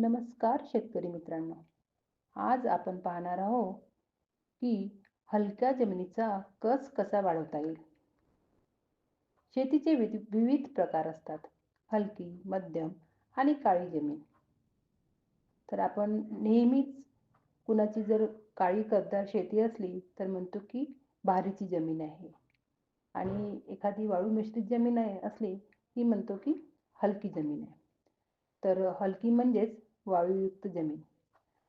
नमस्कार शेतकरी मित्रांनो. आज आपण पाहणार आहोत की हलक्या जमिनीचा कस कसा वाढवता येईल? शेतीचे विविध प्रकार असतात. हलकी मध्यम आणि काळी जमीन. तर आपण नेहमीच कुणाची जर काळी करदार शेती असली तर म्हणतो की भारीची जमीन आहे. आणि एखादी वाळू मिश्रित जमीन आहे असली की म्हणतो की हलकी जमीन आहे. तर हलकी म्हणजेच वाळूयुक्त जमीन.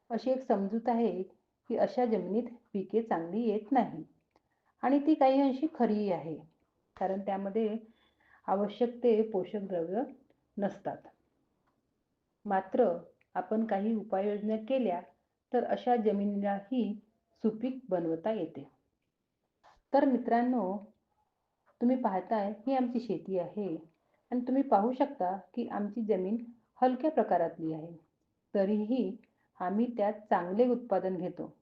अशी एक समजूत आहे की अशा जमिनीत पिके चांगली येत नाही. आणि ती काही अंशी खरीही आहे. कारण त्यामध्ये आवश्यक ते पोषक द्रव्य नसतात. मात्र आपण काही उपाययोजना केल्या तर अशा जमिनीलाही सुपीक बनवता येते. तर मित्रांनो तुम्ही पाहताय ही आमची शेती आहे. आणि तुम्ही पाहू शकता की आमची जमीन हलक्या प्रकारातली आहे. तरीही आम्ही त्यात चांगले उत्पादन घेतो.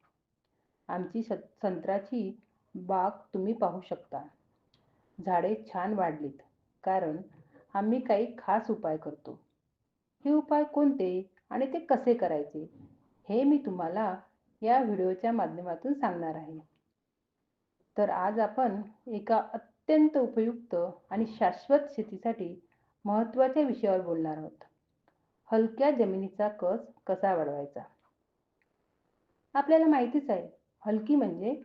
आमची संत्र्याची बाग तुम्ही पाहू शकता. झाडे छान वाढलीत कारण आम्ही काही खास उपाय करतो. हे उपाय कोणते आणि ते कसे करायचे हे मी तुम्हाला या व्हिडिओच्या माध्यमातून सांगणार आहे. तर आज आपण एका अत्यंत उपयुक्त आणि शाश्वत शेतीसाठी महत्त्वाच्या विषयावर बोलणार आहोत. हलक्या जमिनीचा कस कसा वाढवायचा? आपल्याला माहितीच आहे हलकी म्हणजे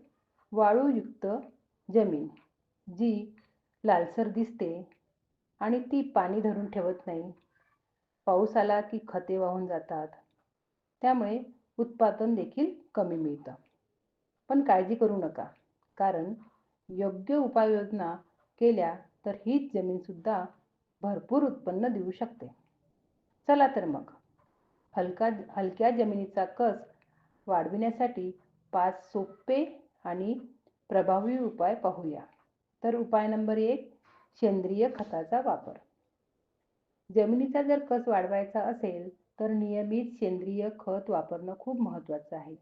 वाळूयुक्त जमीन जी लालसर दिसते आणि ती पाणी धरून ठेवत नाही. पाऊस आला की खते वाहून जातात. त्यामुळे उत्पादन देखील कमी मिळतं. पण काळजी करू नका कारण योग्य उपाययोजना केल्या तर हीच जमीनसुद्धा भरपूर उत्पन्न देऊ शकते. चला तर मग. हलका हलक्या जमिनीचा कस वाढविण्यासाठी पाच सोपे आणि प्रभावी उपाय पाहूया. तर उपाय नंबर एक सेंद्रिय खताचा वापर. जमिनीचा जर कस वाढवायचा असेल तर नियमित सेंद्रिय खत वापरणं खूप महत्त्वाचं आहे.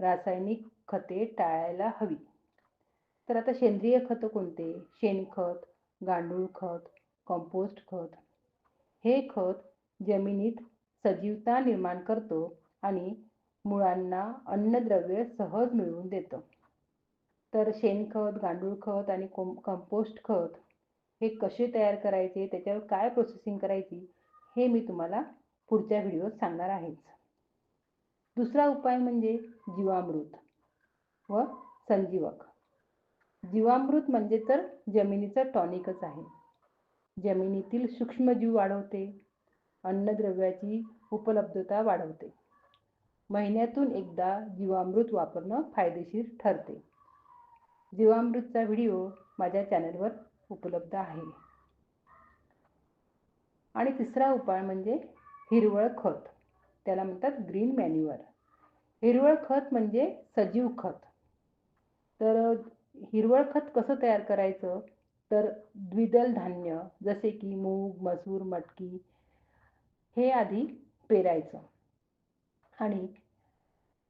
रासायनिक खते टाळायला हवी. तर आता सेंद्रिय खतं कोणते? शेणखत गांडूळ खत कंपोस्ट खत हे खत जमिनीत सजीवता निर्माण करतो आणि मुळांना अन्नद्रव्य सहज मिळवून देतं. तर शेणखत गांडूळ खत आणि कंपोस्ट खत हे कसे तयार करायचे? त्याच्यावर काय प्रोसेसिंग करायची? हे मी तुम्हाला पुढच्या व्हिडिओत सांगणार आहेच. दुसरा उपाय म्हणजे जीवामृत व संजीवक. जीवामृत म्हणजे तर जमिनीचं टॉनिकच आहे. जमिनीतील सूक्ष्मजीव वाढवते. अन्नद्रव्याची उपलब्धता वाढवते. महिन्यातून एकदा जीवामृत वापरणं फायदेशीर ठरते. जीवामृतचा व्हिडिओ माझ्या चॅनलवर उपलब्ध आहे. आणि तिसरा उपाय म्हणजे हिरवळ खत. त्याला म्हणतात ग्रीन मॅन्युअर. हिरवळ खत म्हणजे सजीव खत. तर हिरवळ खत कसं तयार करायचं? तर द्विदल धान्य जसे की मूग मसूर मटकी हे आधी पेरायचं. आणि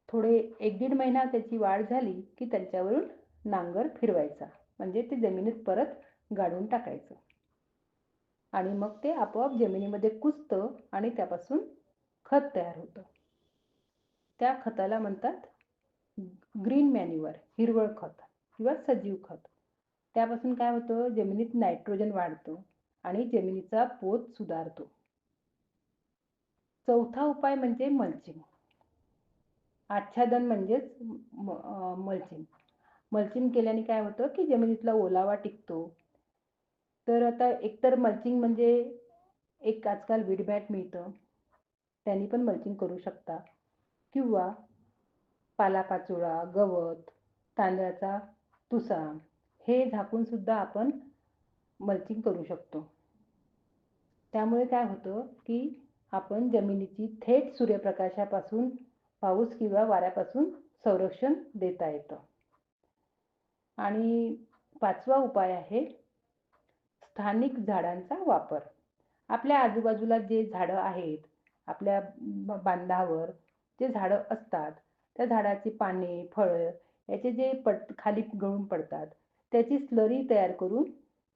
थोडे एक दीड महिना त्याची वाढ झाली की त्यांच्यावरून नांगर फिरवायचा. म्हणजे ते जमिनीत परत गाडून टाकायचं. आणि मग ते आपोआप जमिनीमध्ये कुजतं आणि त्यापासून खत तयार होतं. त्या खताला म्हणतात ग्रीन मॅन्युअर हिरवळ खत किंवा सजीव खत. त्यापासून काय होतं? जमिनीत नायट्रोजन वाढतं आणि जमिनीचा पोत सुधारतो. चौथा उपाय म्हणजे मल्चिंग आच्छादन म्हणजेच मल्चिंग मल्चिंग केल्याने काय होतं की जमिनीतला ओलावा टिकतो. तर आता एकतर मल्चिंग म्हणजे एक आजकाल विडबॅट मिळतं. त्यांनी पण मल्चिंग करू शकता. किंवा पालापाचोळा गवत तांदळाचा तुसा. हे झाकून सुद्धा आपण मल्चिंग करू शकतो. त्यामुळे काय होतं की आपण जमिनीची थेट सूर्यप्रकाशापासून पाऊस किंवा वाऱ्यापासून संरक्षण देता येतं. आणि पाचवा उपाय आहे स्थानिक झाडांचा वापर. आपल्या आजूबाजूला जे झाडं आहेत आपल्या बांधावर जे झाडं असतात त्या झाडाची पाने फळं याचे जे पट खाली गळून पडतात त्याची स्लरी तयार करून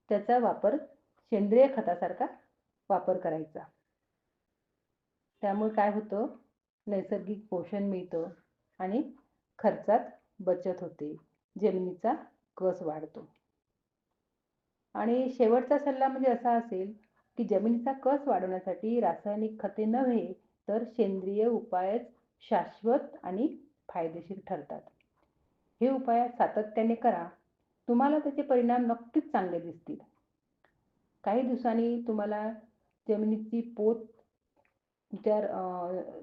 त्याचा वापर सेंद्रिय खतासारखा वापर करायचा. त्यामुळे काय होतं? नैसर्गिक पोषण मिळतं आणि खर्चात बचत होते. जमिनीचा कस वाढतो? आणि शेवटचा सल्ला म्हणजे असा असेल की जमिनीचा कस वाढवण्यासाठी रासायनिक खते नव्हे तर सेंद्रिय उपायच शाश्वत आणि फायदेशीर ठरतात. हे उपाय सातत्याने करा. तुम्हाला त्याचे परिणाम नक्कीच चांगले दिसतील. काही दिवसांनी तुम्हाला जमिनीची पोत त्या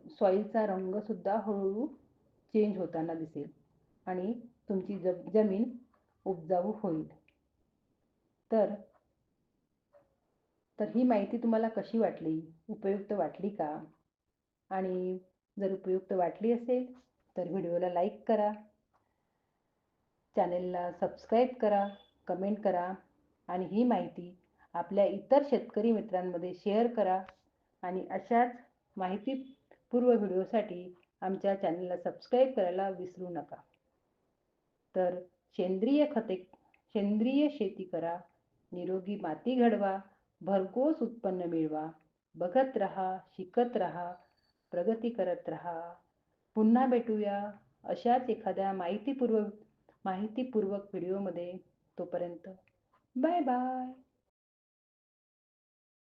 सॉईलचा रंगसुद्धा हळूहळू चेंज होताना दिसेल आणि तुमची ज जमीन उपजाऊ होईल. तर तर ही माहिती तुम्हाला कशी वाटली? उपयुक्त वाटली का? आणि जर उपयुक्त वाटली असेल तर व्हिडिओला लाईक करा. चॅनेलला सबस्क्राईब करा कमेंट करा आणि ही माहिती आपल्या इतर शेतकरी मित्रांमध्ये शेअर करा आणि अशाच माहितीपूर्व व्हिडिओसाठी आमच्या चॅनलला सबस्क्राईब करायला विसरू नका. तर सेंद्रिय खते सेंद्रिय शेती करा निरोगी माती घडवा भरघोस उत्पन्न मिळवा बघत रहा शिकत रहा प्रगती करत रहा. पुन्हा भेटूया अशाच एखाद्या माहितीपूर्वक माहितीपूर्वक व्हिडिओमध्ये तोपर्यंत बाय बाय.